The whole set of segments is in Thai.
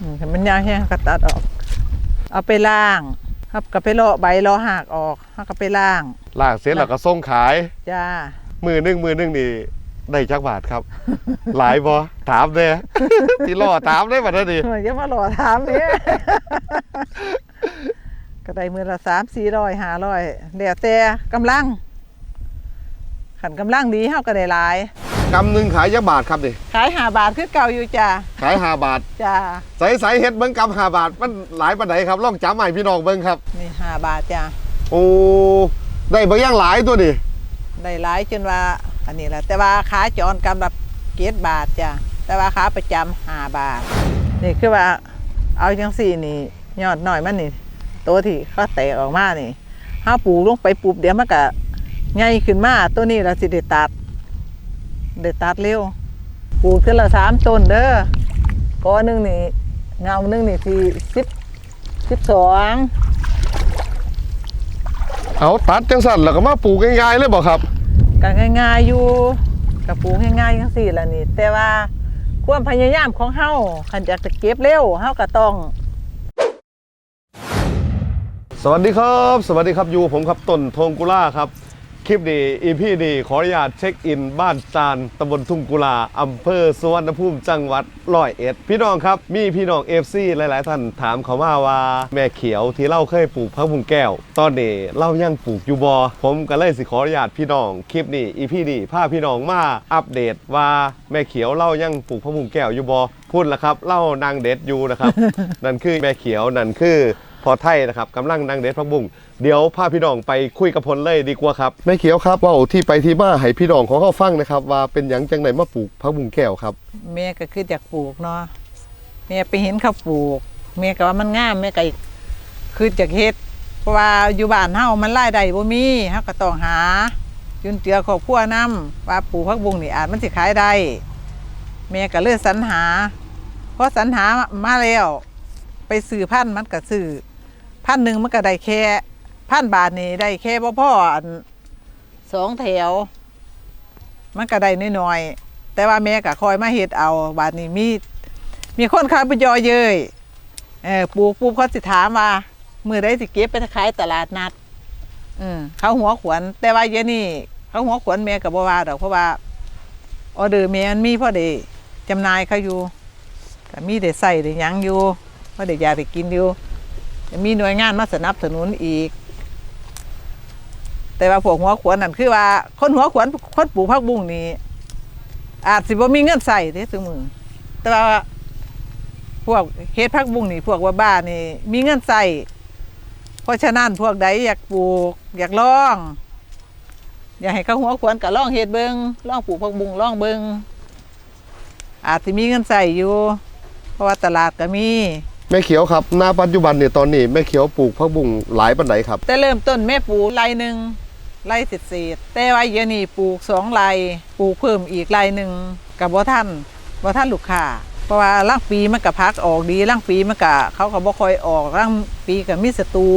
อืมถ้ามันยาวแห้งก็ตัดออก เอาไปล่างครับก็ไปเลาะใบเลาะหากออกแล้วก็ไปล่างล่างเสร็จแล้วก็ส่งขาย จ้ามือหนึงมือหนึงนี่ได้จักบาทครับ หลายบ่ถามเด้ ที่ล่อถามได้บัดนั้นดิเฮ้ยอย่ามาหล่อถามเนี่ยก็ได้มือละสามสี่ร้อยห้าร้อยแล้วแต่กำลังขันกำลังดีเฮาก็ได้หลาย กำหนึงขายจักบาทครับดิขายห้าบาทคือเก่าอยู่จ้าขายห้าบาท จ้าใส่ใส่เฮ็ดเบิ่งกำห้าบาท มันหลายปานใดครับลองจำให้พี่น้องเบิ่งครับ นี่ห้าบาทจ้าโอ้ได้บ่อย่างหลายตัวดิได้หลายจนว่า อันนี้แหละแต่ว่าขาจรกำลับเกตบาทจ้าแต่ว่าขาประจำห้าบาท นี่คือว่าเอาจังสี่นี่ยอดหน่อยมันนี่ตัวที่เขาแตกออกมานี่ถ้าปลูกลงไปปลูกเดี๋ยวมันก็ใหญ่ขึ้นมาตัวนี้เราสิได้ตัด ได้ตัดเร็วปลูกขึ้นละสามต้นเด้อกอหนึ่งนี่เงาหนึ่งนี่สี่สิบสิบสองเอาตัดจังสั่นแล้วก็มาปลูกง่ายๆเลยบ่ครับก็ง่ายๆอยู่กับปลูกง่ายๆจังสี่ละนี่ แต่ว่าความพยายามของเฮาคันอยากจะเก็บเร็วเฮาก็ต้อง สวัสดีครับ สวัสดีครับอยู่ผมครับต้นทงกุล่าครับ คลิปนี้อีพีนี้ขออนุญาตเช็คอิน บ้านจานตำบลทุ่งกุลาอำเภอสุวรรณภูมิจังหวัดร้อยเอ็ด พี่น้องครับ มีพี่น้องเอฟซีหลาย ๆ ท่านถามเขามาว่า แม่เขียวที่เล่าเคยปลูกพักบุงแก้ว ตอนนี้เล่ายังปลูกอยู่บอผมก็เลยสิขออนุญาตพี่น้องคลิปนี้อีพีนี้พาพี่น้องมาอัปเดตว่าแม่เขียวเล่ายังปลูกพักบุงแก้วอยู่บอพูดแล้วครับเล่านางเด็ดอยู่นะครับ นั่นคือแม่เขียวนั่นคือ พอไทยนะครับกำลังนางเด็ดพักบุงเดี๋ยวพาพี่น้องไปคุยกับพลเลยดีกว่าครับแม่เขียวครับว่าที่ไปที่มาให้พี่น้องของเขาฟังนะครับ ว่าเป็นหยังจังไหนมาปลูกพักบุงแก้วครับ แม่ก็คืออยากปลูกเนาะแม่ไปเห็นเขาปลูกแม่ก็ว่ามันงามแม่ก็คืออยากเฮ็ดเพราะว่าอยู่บ้านเฮามันรายได้บ่มีเฮาก็ต้องหาจุนเจือครอบครัวนํว่าปลูกผักบุ้งนี่อาจมันสิขายได้แม่ก็เลยสรรหาพอสรรหามาแล้วไปซื้อพันธุ์มันก็ซื้อ พันหนึ่งมันก็ได้แค่พันบาทนี่ได้แค่บ่พออันสองแถว มันก็ได้น้อยๆแต่ว่าแม่ก็คอยมาเฮ็ดเอาบาดนี้มีมีคนขายไปยอเยยเออปลูกปุ๊บเขาสิถามว่ามือได้สิเก็บไปขายตลาดนัดอืมเขาหัวขวน แต่ว่าเยนี้เขาหัวขวนแม่กับบ่ว่าดอกเพราะว่าออเดอร์แม่มันมีพอได้จำนายเขาอยู่ก็มีได้ใส่ได้หยังอยู่พอได้อยากได้กินอยู่ มีหน่วยงานมาสนับสนุนอีก แต่ว่าพวกหัวขวนนั่นคือว่า คนหัวขวนคนปลูกผักบุ้งนี่อาจสิบ่มีเงินใส่เด้ซุมือแต่ว่าพวกเฮ็ดผักบุ้งนี่พวกว่าบ้านนี่มีเงินใส่เพราะฉะนั้นพวกใดอยากปลูก อยากลอง อยากให้เขาหัวขวนก็ลองเฮ็ดเบิงลองปลูกผักบุ้งลองเบิงอาจสิมีเงินใส่อยู่ เพราะว่าตลาดก็มี ม่เขียวครับหน้าปัจจุบันเนี่ยตอนนี้แม่เขียวปลูกพักบุงหลายปันไหนครับ แต่เริ่มต้นแม่ปลูกไรหนึ่งไรสิเศษๆแต่ว่าเยนี้ปลูกสองไรปลูกเพิ่มอีกไรหนึ่งกับบ่ท่านบ่ท่านลูกค้าเพราะว่าร่างปีมันก็พักออกดีร่างปีมันก็เขาก็บ่คอยออกร่างปีก็มีศัตรู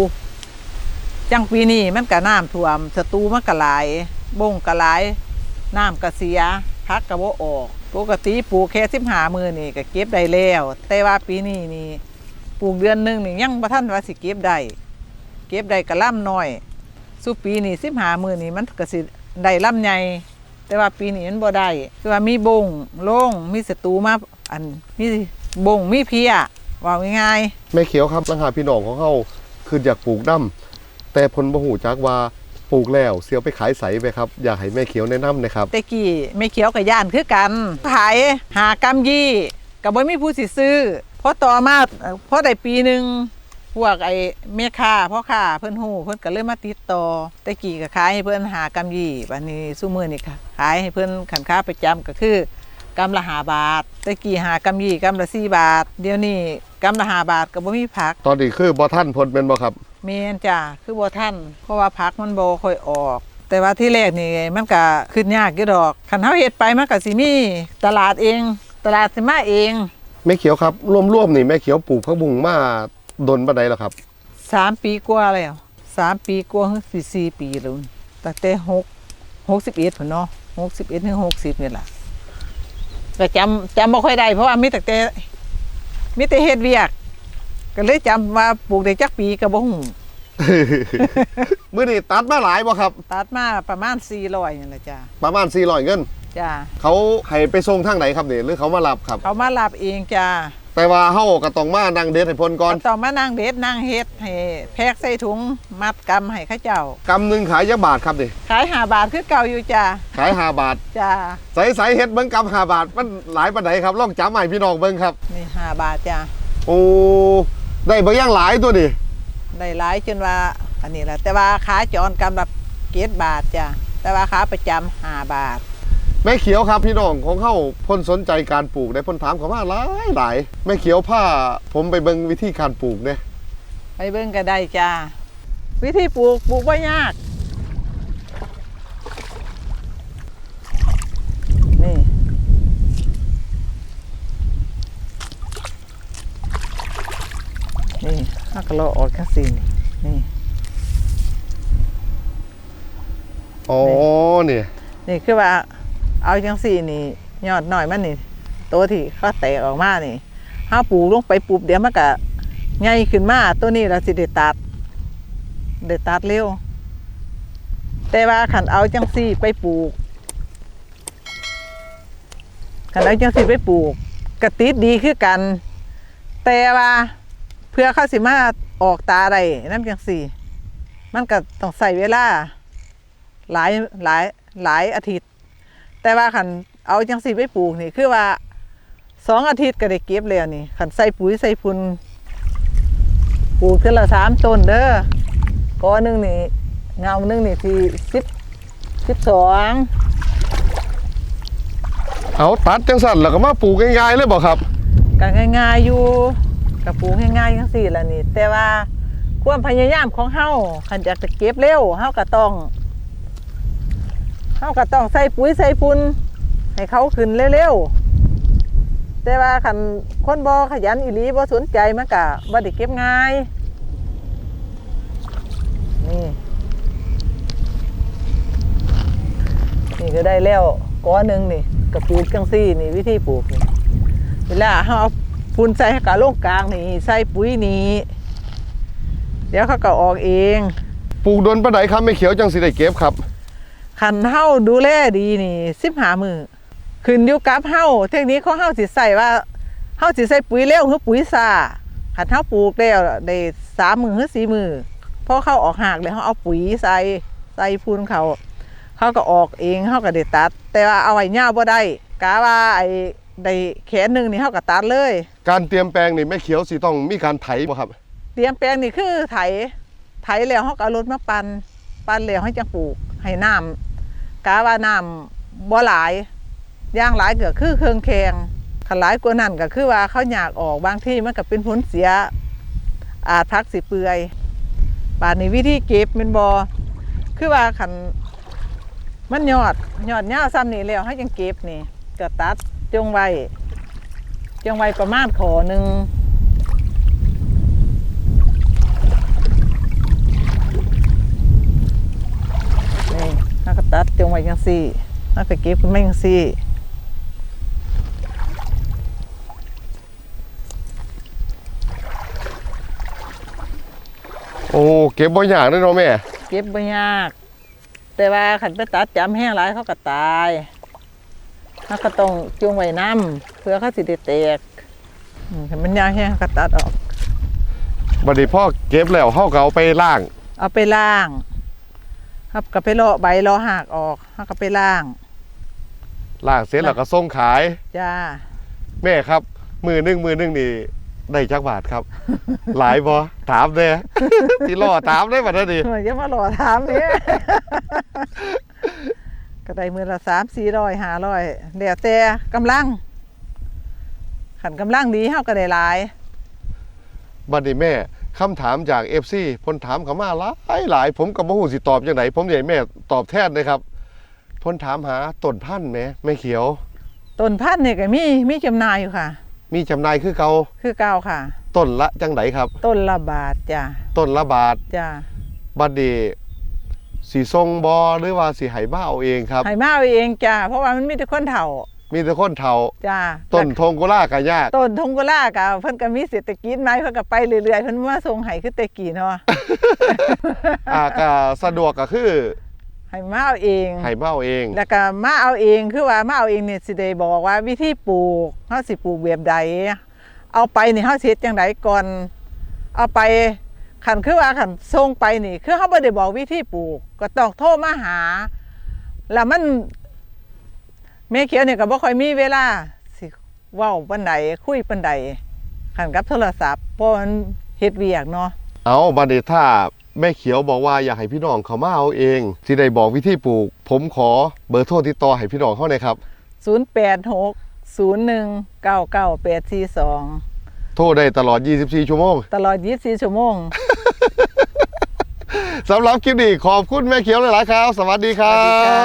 จังปีนี้มันก็น้ำท่วมศัตรูมันก็หลายบงก็หลายน้ำก็เสียพักก็บ่ออก ปกติปลูกแค่สิบหามือนี่ก็เก็บได้แล้วแต่ว่าปีนี้นี่ ปลูกเดือนหนึงนี่ยังบ่ท่านว่าสิเก็บได้เก็บได้กระล่ำน้อยสู้ปีนี้สิบหามือนี่มันก็สิได้ล่ำใหญ่แต่ว่าปีนี้มันบ่ได้คือว่ามีบงโล่งมีศัตรูมาอันมีบงมีเพียว่าง่ายแม่เขียวครับลังหาพี่น้องของเขาคืออยากปลูกน้ำแต่ผลบ่หูจักว่าปลูกแล้วเสียวไปขายใสไปครับ อยากให้แม่เขียวแนะนำนะครับๆแต่กี้ไม่เขียวกับย่านคือกันขายหากำยี่กับบ่มีผู้สิซื้อ เพราะต่อมาเอ่อพอได้ปีหนึ่งพวกไอ้แม่ค้าพ่อค้าเพิ่นฮู้เพิ่นก็เลยมาติดต่อแต่กี้ก็ขายให้เพิ่นหากำยี่บัดนี้ซุมื้อนี่ค่ะขายให้เพิ่นขันค้าประจำก็คือกำละหาบาทแต่กี้หากำยี่กำละสี่บาท เดี๋ยวนี้กำละหาบาทก็บ่มีผัก ตอนนี้คือบอท่านพลเป็นบ่ครับเมนจ้ะคือบ่ทันเพราะว่าผักมันบ่ค่อยออก แต่ว่าที่แรกนี่มันก็ขึ้นยากอยู่ดอกคันเฮาเฮ็ดไปมันก็สิมีตลาดเอง ตลาดสิมาเอง แม่เขียวครับร่วมๆนี่แม่เขียวปลูกพักบุงมาดนปันไหนแล้วครับ3ปีกว่าแล้ว3ปีกว่าถึงสิ4ปีแล้วตั้งแต่6 61พุ่นเนาะ61ถึง60นี่ล่ะก็จำจำบ่ค่อยได้เพราะว่ามีตั้งแต่มีแต่เฮ็ดเวียก ก็เลยจำว่าปลูกได้จักปีก็บ่ฮู้มื้อนี้ตัดมาหลายบ่ครับ ตัดมาประมาณ400นี่แหละจ้ะประมาณ400เงิน จ้ะเขาให้ไปส่งทางไหนครับนี่หรือเขามารับครับ เขามารับเองจ้ะแต่ว่าเฮาก็ต้องมานั่งเด็ดให้เพิ่นก่อนก็ต้องมานั่งเด็ดนั่งเฮ็ดให้แพ็กใส่ถุงมัดกำให้เขาเจ้ากำหนึงขายยักบาทครับนี่ขาย5บาทคือเก่าอยู่จ้ะขาย5บาทจ้ะใสใสเฮ็ดเบิ่งกำ5บาทมันหลายปานใดครับลองจำให้พี่น้องเบิ่งครับนี่5บาทจ้ะโอ้ได้เบิ่งอย่างหลายตัวนี่ได้หลายจนว่าอันนี้แหละแต่ว่าขาจรกำลับเกตบาทจ้ะแต่ว่าขาประจำ5บาท แม่เขียวครับพี่น้องของเขาเพ่นสนใจการปลูกได้เพ่นถามเขามาหลายหลายแม่เขียวผ้าผมไปเบิ่งวิธีการปลูกเนี่ยไปเบิ่งก็ได้จ้าวิธีปลูกปลูกว่ายาก นี่ นี่ฮักกะโลออกแค่สีนี่นี่อ๋อเนี่ยนี่คือว่า เอาจังสี่นี่ยอดหน่อยมันนี่ตัวที่เขาแตกออกมานี่ถ้าปูลงไปปลูกเดี๋ยวมันก็ใหญ่ขึ้นมาตัวนี้เราสิได้ตัดได้ตัดเร็วแต่ว่าขันเอาจังสี่ไปปลูกขันเอาจังสี่ไปปลูกกระติดดีคือกัน แต่ว่าเพื่อเขาสิมาออกตาอะไรนั่นจังสี่ มันก็ต้องใส่เวลา หลายหลายหลายอาทิตย์ แต่ว่าขันเอาจังสีไปปลูกนี่คือว่าสองอาทิตย์ก็ได้เก็บแล้วนี่ขันใส่ปุ๋ยใส่พุนปลูกเท่าละสามต้นเด้อกอหนึ่งนี่เงาหนึ่งนี่สี่สิบสิบสองเอาตัดจังสั่นแล้วก็มาปลูกง่ายๆเลยบอกครับก็ง่ายๆอยู่กับปลูกง่ายๆจังสี่ละนี่ แต่ว่าความพยายามของเฮาขันอยากจะเก็บเร็วเฮาก็ต้อง เฮาก็ต้องใส่ปุ๋ยใส่พุนให้เขาขึ้นเร็วๆแต่ว่าคันคนบ่ขยันอีหลีบ่สนใจมันก็บ่ได้เก็บง่ายนี่นี่ก็ได้แล้วก้อนหนึ่งนี่ก็ปลูกจังซี่นี่วิธีปลูกนี่เวลาเฮาเอาฝุ่นใส่ให้กะลงกลางนี่ใส่ปุ๋ยนี่เดี๋ยวเขาก็ออกเอง ปลูกโดนปานใดครับแม่เขียวจังสิได้เก็บครับ คันเฮาดูแลดีนี่สิบหามือขึ้นอยู่กับเฮาเทคนิคของเฮาสิใส่ว่าเฮาสิใส่ปุ๋ยเร็วหรือปุ๋ยซ่าคันเฮาปลูกแล้วได้สามมือหรือสี่มือพอเขาออกหากแล้วเฮาเอาปุ๋ยใส่ใส่พูนเขาเขาก็ออกเองเฮาก็ได้ตัด แต่ว่าเอาไว้ยาวบ่ได้กะว่าไอ้ได้แขนหนึงนี่เฮาก็ตัดเลย การเตรียมแปลงนี่แม่เขียวสิต้องมีการไถบ่ครับ เตรียมแปลงนี่คือไถไถแล้วเขาก็เอารถมาปันปันแล้วให้จังปลูกให้น้ำ กาว่าน้ำบ่หลายย่างหลายก็คือเครื่องแข็งขันหลายกว่านั้นก็คือว่าเขาอยากออกบางที่มันก็เป็นผลเสีย อาจพักสิเปื่อยบาดนี้วิธีเก็บแมันบอคือว่าขันมันยอดยอดยาซ้ำนี่แล้วให้จังเก็บนี่ก็ตัดจงไว้จงไว้ประมาณขอหนึ่ง นี่แล้วก็ตัดจงไว้ยังสี่แล้วก็เก็บขึ้นมายังสี่โอ้เก็บบ่ยากเด้อเนาะแม่ เก็บไม่ยาก แต่ว่าขันไปตัดจำแห้งหลายเขาก็ตายแล้วก็ต้องจงไว้น้ำเพื่อเขาสิได้แตกอืมถ้ามันยาวแห้งเขาก็ตัดออก บัดนี้พ่อเก็บแล้วเฮาก็เอาไปล้าง เอาไปล่าง ครับก็ไปเลาะใบเลาะหากออกเขาก็ไปล่างล้างเสร็จแล้วก็ส่งขาย จ้า แม่ครับ มือหนึงมือหนึงนี่ได้จักบาทครับ หลายบ่ถามเด้สิรอถามได้บัดนี้เหมือนจะมาหล่อถามเนี่ย ก็ได้มือละสามสี่ร้อยห้าร้อยเดี๋ยวแต่กำลังขันกำลังดีเฮาก็ได้หลาย บัดนี้แม่ คำถามจาก FC เพิ่นถามเข้ามาหลายหลายผมก็บ่ฮู้สิตอบจังไดผมอยากให้แม่ตอบแทนเลยครับเพิ่นถามหาต้นพันธุ์แหมแม่เขียว ต้นพันธุ์นี่ก็มีมีจำหน่ายอยู่ค่ะ มีจำหน่ายคือเก่าคือเก่าค่ะ ต้นละจังไดครับ ต้นละบาทจ้ะต้นละบาทจ้ะบัดนี้สีทรงบอหรือว่าสีไหบ้าเอาเองครับ ให้มาเอาเองจ้ะเพราะว่ามันมีแต่คนเฒ่า มีแต่คนเฒ่าจ้าต้นทงกุล่าก็ยากต้นทงกุลากะเพิ่นก็มีเศรษฐกิจไหมเพิ่นก็ไปเรื่อยๆเพิ่นมาส่งให้คือแต่กี้เนาะอ่าก็สะดวกก็คือให้มาเอาเองให้เมาเอง แล้วก็มาเอาเองคือว่ามาเอาเองเนี่ยสิได้บอกว่าวิธีปลูกเฮาสิปลูกแบบใด เอาไปนี่เฮาสิเฮ็ดจังไดก่อน เอาไปคันคือว่าคันส่งไปนี่ คือเฮาบ่ได้บอกวิธีปลูก ก็ต้องโทรมาหา แล้วมัน แม่เขียวเนี่ยก็บ่ค่อยมีเวลาสิเว้าปานใดคุยปานใดคันกับโทรศัพท์เพราะมันเฮ็ดเวียกเนาะเอาบัดนี้ถ้าแม่เขียวบอกว่าอยากให้พี่น้องเขามาเอาเองที่ได้บอกวิธีปลูก ผมขอเบอร์โทรติดต่อให้พี่น้องเข้าหน่อยครับ 086 01 99842 โทรได้ตลอด 24 ชั่วโมงตลอด 24 ชั่วโมง สำหรับคลิปนี้ขอบคุณแม่เขียวหลายๆครับ สวัสดีคสรัวัสดีบ ค่ะ